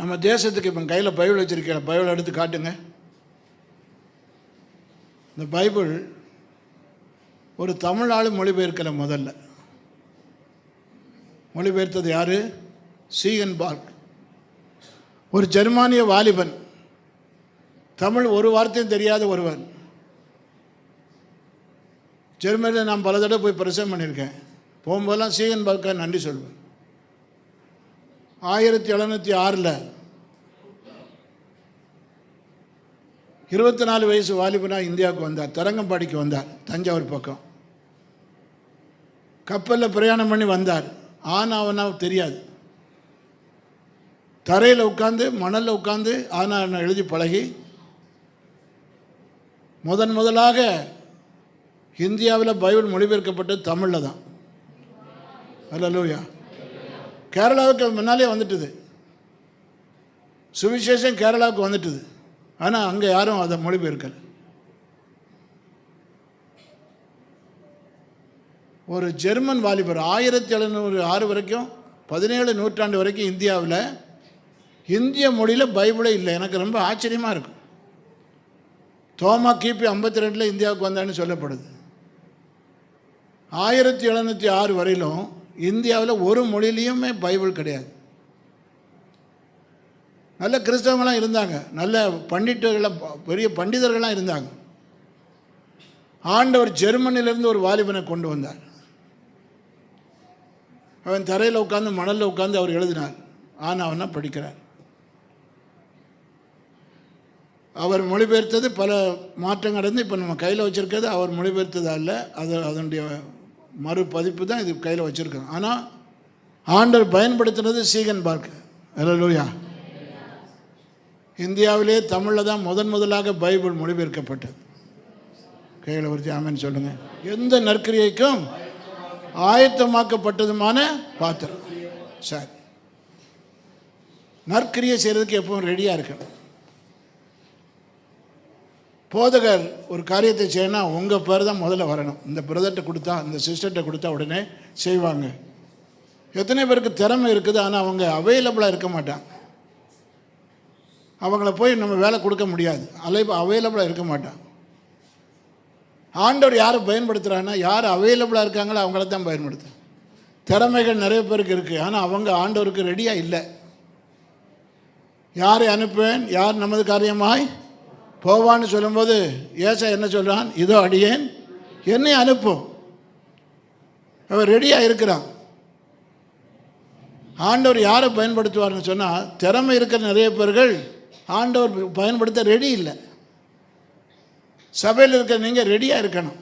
நம்ம தேசத்துக்கு இப்போ கையில் பைபிள் வச்சுருக்கேன் பைபிள் எடுத்து காட்டுங்க. இந்த பைபிள் ஒரு தமிழ்நாடு ஆள் மொழிபெயர்க்கல முதல்ல. மொழிபெயர்த்தது யார்? சீகன் பார்க் ஒரு ஜெர்மானிய வாலிபன். தமிழ் ஒரு வார்த்தையும் தெரியாத ஒருவன். ஜெர்மனியில் நான் பல தடவை போய் பிரசவம் பண்ணியிருக்கேன். போகும்போதெல்லாம் சீகன் பார்க்க நன்றி சொல்வேன் ஆயிரத்தி எழுநூற்றி ஆறில் இருபத்தி நாலு வயசு வாலிபனாக இந்தியாவுக்கு வந்தார். தரங்கம்பாடிக்கு வந்தார் தஞ்சாவூர் பக்கம். கப்பலில் பிரயாணம் பண்ணி வந்தார். ஆனாவனா தெரியாது. தரையில் உட்காந்து மணலில் உட்காந்து ஆனா எழுதி பழகி முதன் முதலாக இந்தியாவில் பைபிள் மொழிபெயர்க்கப்பட்டது தமிழில் தான் அல்லூயா கேரளாவுக்கு முன்னாலே வந்துட்டுது. சுவிசேஷம் கேரளாவுக்கு வந்துட்டுது. ஆனால் அங்கே யாரும் அதை மொழிபெயர்க்கல். ஒரு ஜெர்மன் வாலிபர் ஆயிரத்தி எழுநூறு ஆறு வரைக்கும் பதினேழு நூற்றாண்டு வரைக்கும் இந்தியாவில் இந்திய மொழியில் பைபிளே இல்லை. எனக்கு ரொம்ப ஆச்சரியமாக இருக்கும். தோமா கிபி ஐம்பத்தி ரெண்டில் இந்தியாவுக்கு வந்தான்னு சொல்லப்படுது. ஆயிரத்தி எழுநூற்றி ஆறு வரையிலும் இந்தியாவில் ஒரு மொழியிலையுமே பைபிள் கிடையாது. நல்ல கிறிஸ்தவங்களாம் இருந்தாங்க. நல்ல பண்டிட்டுகளாம் பெரிய பண்டிதர்களாம் இருந்தாங்க. ஆண்டவர் ஜெர்மனிலிருந்து ஒரு வாலிபனை கொண்டு வந்தார். அவன் தரையில் உட்காந்து மணலில் உட்காந்து அவர் எழுதினார். ஆனால் அவனா படிக்கிறார்? அவர் மொழிபெயர்த்தது பல மாற்றங்கள் இருந்து இப்போ நம்ம கையில் வச்சுருக்கிறது அவர் மொழிபெயர்த்தது அல்ல அது அதனுடைய மறுபதிப்பு தான் இது கையில் வச்சுருக்கோம். ஆனால் ஆண்டர் பயன்படுத்தினது சீகன் பார்க் லூயா இந்தியாவிலே தமிழில் தான் முதன் முதலாக பைபிள் மொழிபெயர்க்கப்பட்டது. கையில் ஒரு ஆமன் சொல்லுங்கள் எந்த நற்கிரியைக்கும் ஆயத்தமாக்கப்பட்டதுமான பாத்திரம். சரி. நற்கிரியை செய்கிறதுக்கு எப்பவும் ரெடியாக இருக்கணும். போதகர் ஒரு காரியத்தை செய்யணும் உங்கள் பேர் தான் முதல்ல வரணும். இந்த பிரதர்கிட்ட கொடுத்தா இந்த சிஸ்டர்கிட்ட கொடுத்தா உடனே செய்வாங்க. எத்தனை பேருக்கு திறமை இருக்குது ஆனால் அவங்க அவைலபிளாக இருக்க மாட்டான் அவங்கள போய் நம்ம வேலை கொடுக்க முடியாது. அலை அவைலபிளாக இருக்க மாட்டான் ஆண்டவர் யாரை பயன்படுத்துகிறான்னா யார் அவைலபிளாக இருக்காங்களோ அவங்கள தான் பயன்படுத்து திறமைகள் நிறைய பேருக்கு இருக்குது ஆனால் அவங்க ஆண்டவருக்கு ரெடியாக இல்லை. யாரை அனுப்புவேன்? யார் நமது காரியமாய்? போவான்னு சொல்லும்போது ஏசா என்ன சொல்கிறான் இதோ அடியேன் என்னை அனுப்பும் அவர் ரெடியாக இருக்கிறான். ஆண்டவர் யாரை பயன்படுத்துவார்னு சொன்னால் திறமை இருக்கிற நிறைய பேர்கள் ஆண்டவர் பயன்படுத்த ரெடி இல்லை. சபையில் இருக்கிற நீங்கள் ரெடியாக இருக்கணும்.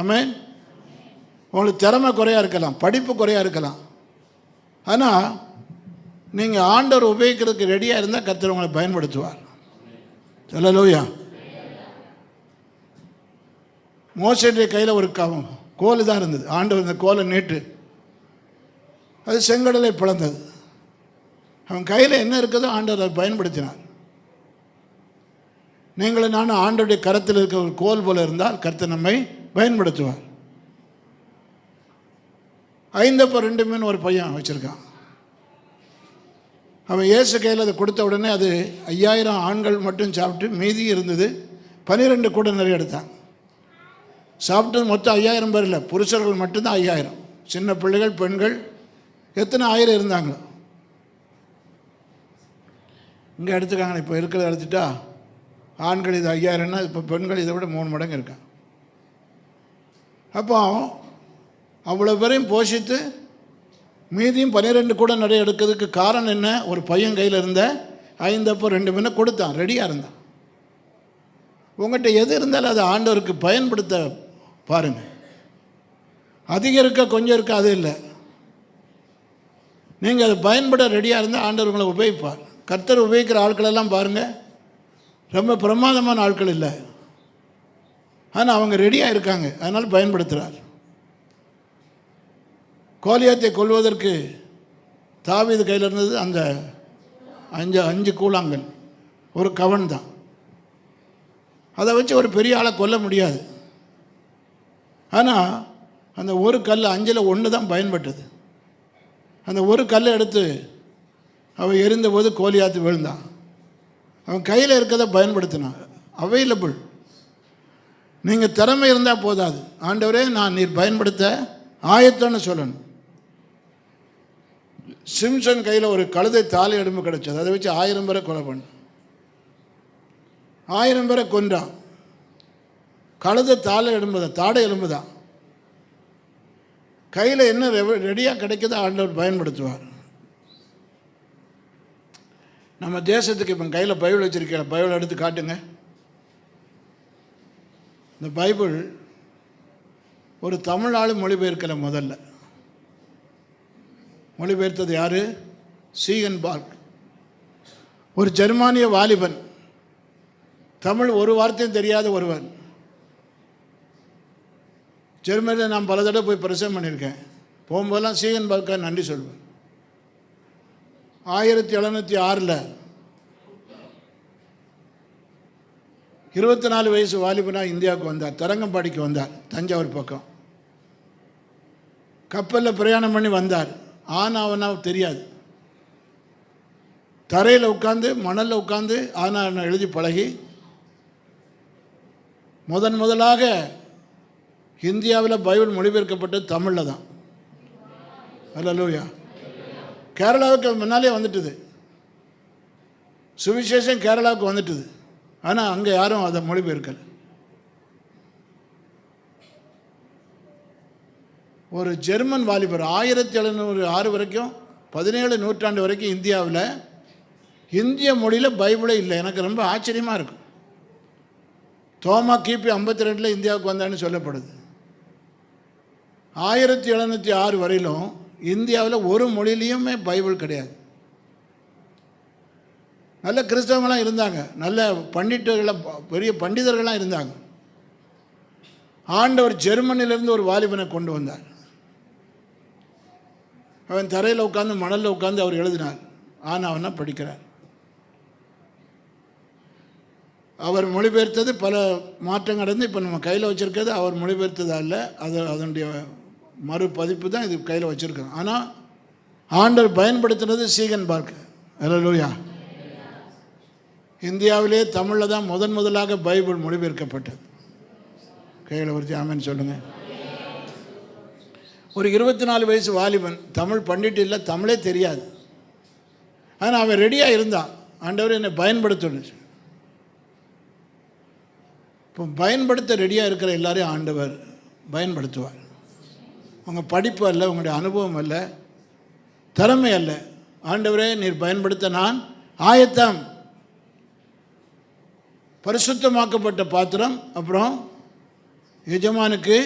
ஆமேன் உங்களுக்கு திறமை குறையாக இருக்கலாம் படிப்பு குறையாக இருக்கலாம். ஆனால் நீங்கள் ஆண்டவர் உபயோகிக்கிறதுக்கு ரெடியாக இருந்தால் கர்த்தர் உங்களை பயன்படுத்துவார். சொல்லலோயா மோசடைய கையில் ஒரு க கோல் தான் இருந்தது. ஆண்டவர் இந்த கோலை நீட்டு. அது செங்கடலை பிளந்தது. அவன் கையில் என்ன இருக்குதோ ஆண்டவர் அதை பயன்படுத்தினார். நீங்களும் நானும் ஆண்டோடைய கரத்தில் இருக்க ஒரு கோல் போல இருந்தால் கருத்தை நம்மை பயன்படுத்துவார். ஐந்தப்போ ரெண்டு மீன் ஒரு பையன் வச்சுருக்கான். அவன் இயேசு கையில் அதை கொடுத்த உடனே அது ஐயாயிரம் ஆண்கள் மட்டும் சாப்பிட்டு மீதி இருந்தது. பன்னிரெண்டு கூட நிறைய எடுத்தான். சாப்பிட்டது மொத்தம் ஐயாயிரம் பேர் இல்லை. புருஷர்கள் மட்டும்தான் ஐயாயிரம். சின்ன பிள்ளைகள் பெண்கள் எத்தனை ஆயிரம் இருந்தாங்களோ. இங்கே எடுத்துக்காங்க. இப்போ இருக்கிறத எடுத்துட்டா ஆண்கள் இது ஐயாயிரம்னா இப்போ பெண்கள் இதை விட மூணு மடங்கு இருக்கான் அப்போ அவ்வளோ பேரையும் போஷித்து மீதியும் பன்னிரெண்டு கூட நிறைய எடுக்கிறதுக்கு காரணம் என்ன? ஒரு பையன் கையில் இருந்த ஐந்தப்போ ரெண்டு மீனை கொடுத்தான். ரெடியாக இருந்தான். உங்கள்கிட்ட எது இருந்தாலும் அதை ஆண்டவருக்கு பயன்படுத்த பாருங்கள் அதிகம் இருக்க கொஞ்சம் இருக்க அது இல்லை. நீங்கள் அதை பயன்பட ரெடியாக இருந்தால் ஆண்டவர் உங்களை உபயோகிப்பார். கர்த்தர் உபயோகிக்கிற ஆட்களெல்லாம் பாருங்கள் ரொம்ப பிரமாதமான ஆட்கள் இல்லை. ஆனால் அவங்க ரெடியாக இருக்காங்க. அதனால் பயன்படுத்துகிறார் கோலியாத்தை கொள்வதற்கு தாவீது கையில் இருந்தது அந்த அஞ்சு அஞ்சு கூழாங்கல். ஒரு கவன் தான். அதை வச்சு ஒரு பெரிய ஆளை கொல்ல முடியாது. ஆனால் அந்த ஒரு கல் அஞ்சில் ஒன்று தான் பயன்பட்டது. அந்த ஒரு கல்லை எடுத்து அவன் எரிந்தபோது கோலியாத்து விழுந்தான். அவன் கையில் இருக்கிறத பயன்படுத்தினான். அவைலபிள் நீங்கள் திறமை இருந்தால் போதாது. ஆண்டவரே நான் நீர் பயன்படுத்த ஆயத்தம்னு சொல்லணும். சிம்சன் கையில் ஒரு கழுதை தாலி எலும்பு கிடைச்சது. அதை வச்சு ஆயிரம் பேரை கொலை பண்ண. ஆயிரம் பேரை கொன்றான் கழுதை தாழை எலும்பு தான் தாடை எலும்பு தான் கையில் என்ன ரெடியாக கிடைக்குதோ ஆண்டவர் பயன்படுத்துவார். நம்ம தேசத்துக்கு இப்போ கையில் பைபிள் வச்சுருக்கீங்க பைபிள் எடுத்து காட்டுங்க. இந்த பைபிள் ஒரு தமிழ் ஆள் முதல்ல. மொழிபெயர்த்தது யார்? சீகன் பார்க் ஒரு ஜெர்மானிய வாலிபன். தமிழ் ஒரு வார்த்தையும் தெரியாத ஒருவன். ஜெர்மனியில் நான் பல தடவை போய் பிரசவம் பண்ணியிருக்கேன். போகும்போதெல்லாம் சீகன் பார்க்க நன்றி சொல்வேன் ஆயிரத்தி எழுநூற்றி ஆறில் இருபத்தி நாலு வயசு வாலிபனாக இந்தியாவுக்கு வந்தார். தரங்கம்பாடிக்கு வந்தார். தஞ்சாவூர் பக்கம். கப்பலில் பிரயாணம் பண்ணி வந்தார். ஆனா அவனா தெரியாது. தரையில் உட்காந்து மணலில் உட்காந்து ஆனா அவனை எழுதி பழகி முதன் முதலாக இந்தியாவில் பைபிள் மொழிபெயர்க்கப்பட்டது தமிழில் தான். அல்லூயா கேரளாவுக்கு முன்னாலே வந்துட்டுது. சுவிசேஷம் கேரளாவுக்கு வந்துட்டுது. ஆனால் அங்கே யாரும் அதை மொழிபெயர்க்கலை. ஒரு ஜெர்மன் வாலிபர் ஆயிரத்தி எழுநூறு ஆறு வரைக்கும் பதினேழு நூற்றாண்டு வரைக்கும் இந்தியாவில் இந்திய மொழியில் பைபிளே இல்லை. எனக்கு ரொம்ப ஆச்சரியமாக இருக்கும் தோமா கிபி ஐம்பத்தி ரெண்டில் இந்தியாவுக்கு வந்தான்னு சொல்லப்படுது. ஆயிரத்தி எழுநூற்றி ஆறு வரையிலும் இந்தியாவில் ஒரு மொழியிலையுமே பைபிள் கிடையாது. நல்ல கிறிஸ்தவங்களாம் இருந்தாங்க. நல்ல பண்டிட்டுகளாக பெரிய பண்டிதர்களாம் இருந்தாங்க. ஆண்டவர் ஜெர்மனிலிருந்து ஒரு வாலிபனை கொண்டு வந்தார். அவன் தரையில் உட்காந்து மணலில் உட்காந்து அவர் எழுதினார் ஆனால் அவனை படிக்கிறார் அவர் மொழிபெயர்த்தது பல மாற்றங்கள் அடைந்து இப்போ நம்ம கையில் வச்சுருக்கிறது அவர் மொழிபெயர்த்தது அல்ல. அது அதனுடைய மறுபதிப்பு தான் இது கையில் வச்சுருக்கோம் ஆனால் ஆண்டர் பயன்படுத்தினது சீகன் பார்க்க அல்லூயா இந்தியாவிலே தமிழில் தான் முதன் முதலாக பைபிள் மொழிபெயர்க்கப்பட்டது. கையில் வச்சு ஆமேன்னு சொல்லுங்கள் ஒரு இருபத்தி நாலு வயசு வாலிபன் தமிழ் பண்டிட்டு இல்லை தமிழே தெரியாது. ஆனால் அவன் ரெடியாக இருந்தான். ஆண்டவர் என்னை பயன்படுத்தணும் இப்போ பயன்படுத்த ரெடியாக இருக்கிற எல்லாரையும் ஆண்டவர் பயன்படுத்துவார். உங்கள் படிப்பு அல்ல உங்களுடைய அனுபவம் அல்ல திறமை அல்ல. ஆண்டவரே நீர் பயன்படுத்த நான் ஆயத்தம். பரிசுத்தமாக்கப்பட்ட பாத்திரம் அப்புறம் எஜமானுக்கு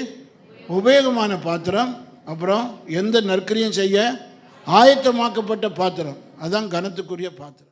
உபயோகமான பாத்திரம் அப்புறம் எந்த நற்கரியும் செய்ய ஆயத்தமாக்கப்பட்ட பாத்திரம். அதான் கனத்துக்குரிய பாத்திரம்.